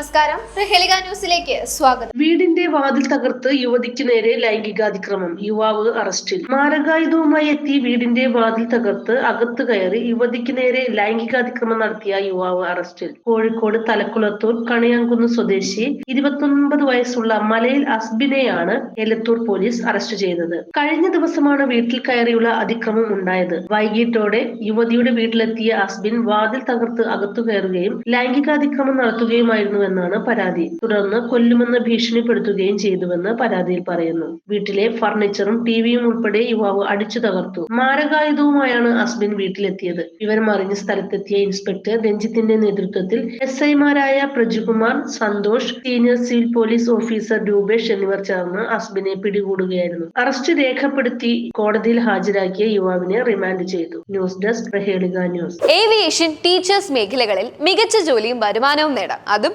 നമസ്കാരം. പ്രഹേലിക ന്യൂസിലേക്ക് സ്വാഗതം. വീടിന്റെ വാതിൽ തകർത്ത് യുവതിക്ക് നേരെ ലൈംഗികാതിക്രമം. യുവാവ് അറസ്റ്റിൽ. മാരകായുധവുമായി എത്തി വീടിന്റെ വാതിൽ തകർത്ത് അകത്ത് കയറി യുവതിക്ക് നേരെ ലൈംഗികാതിക്രമം നടത്തിയ യുവാവ് അറസ്റ്റിൽ. കോഴിക്കോട് തലക്കുളത്തൂർ കണിയാങ്കുന്ന് സ്വദേശി ഇരുപത്തൊൻപത് വയസ്സുള്ള മലയിൽ അസ്ബിനെയാണ് എലത്തൂർ പോലീസ് അറസ്റ്റ് ചെയ്തത്. കഴിഞ്ഞ ദിവസമാണ് വീട്ടിൽ കയറിയുള്ള അതിക്രമം ഉണ്ടായത്. വൈകിട്ടോടെ യുവതിയുടെ വീട്ടിലെത്തിയ അസ്ബിൻ വാതിൽ തകർത്ത് അകത്തു കയറുകയും ലൈംഗികാതിക്രമം നടത്തുകയുമായിരുന്നുവെന്നാണ് പരാതി. തുടർന്ന് കൊല്ലുമെന്ന് ഭീഷണിപ്പെടുത്തുകയും ചെയ്തുവെന്ന് പരാതിയിൽ പറയുന്നു. വീട്ടിലെ ഫർണിച്ചറും ടിവിയും ഉൾപ്പെടെ യുവാവ് അടിച്ചു തകർത്തു. മാരകായുധവുമായാണ് അസ്ബിൻ വീട്ടിലെത്തിയത്. വിവരം അറിഞ്ഞ സ്ഥലത്തെത്തിയ ഇൻസ്പെക്ടർ രഞ്ജിത്തിന്റെ നേതൃത്വത്തിൽ എസ് ഐമാരായ Prajukumar Santhosh senior civil police officer Rupesh എന്നിവർ ചേർന്ന് അസ്ബിനെ പിടികൂടുകയായിരുന്നു. അറസ്റ്റ് രേഖപ്പെടുത്തി കോടതിയിൽ ഹാജരാക്കിയ യുവാവിനെ റിമാൻഡ് ചെയ്തു. News desk Prahelika news. Aviation teachers മേഖലകളിൽ മികച്ച ജോലിയും വരുമാനവും നേടാം. അതും